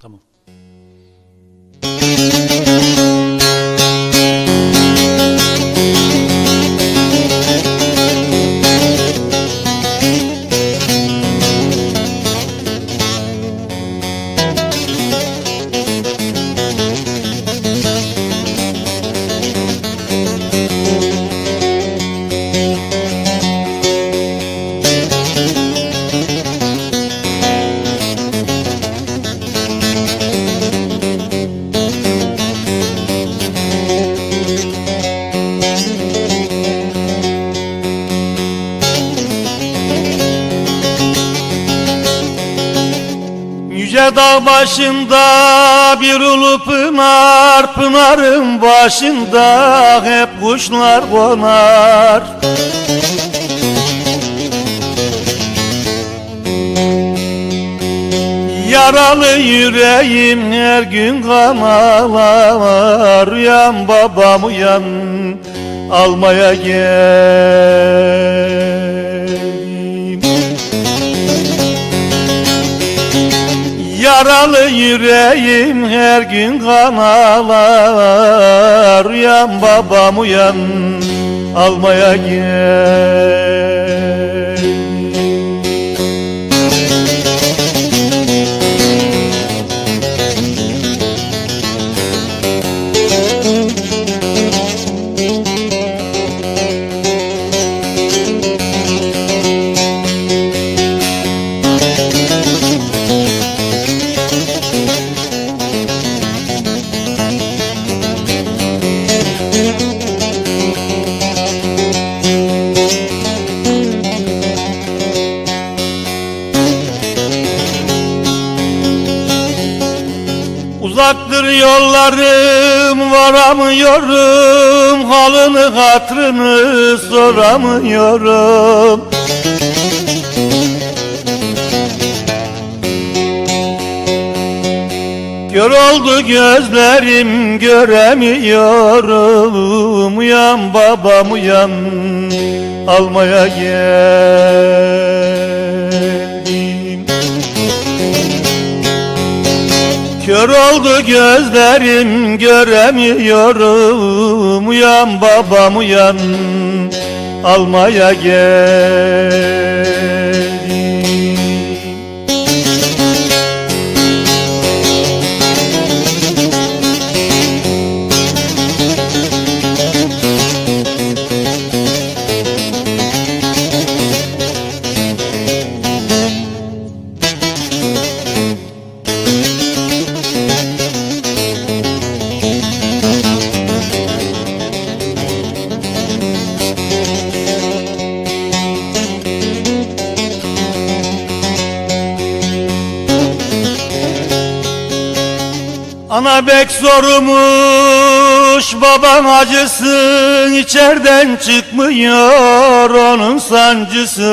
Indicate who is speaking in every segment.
Speaker 1: Tamam. Yüce dağ başında bir ulu pınar Pınarın başında hep kuşlar konar. Yaralı yüreğim her gün kan ağlar Uyan babam uyan almaya geldim Yaralı yüreğim her gün kan ağlar. Uyan babam uyan almaya gel Uzaktır yollarım varamıyorum. Halını hatrını soramıyorum. Kör oldu gözlerim göremiyorum. Uyan babam uyan almaya geldim oldu gözlerim göremiyorum. Uyan babam uyan. Almaya geldim Ana bek sormuş baban acısın içeriden çıkmıyor onun sancısı.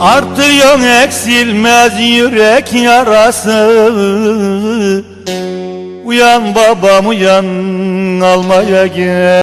Speaker 1: Artıyor eksilmez yürek yarası. Uyan babam uyan almaya gel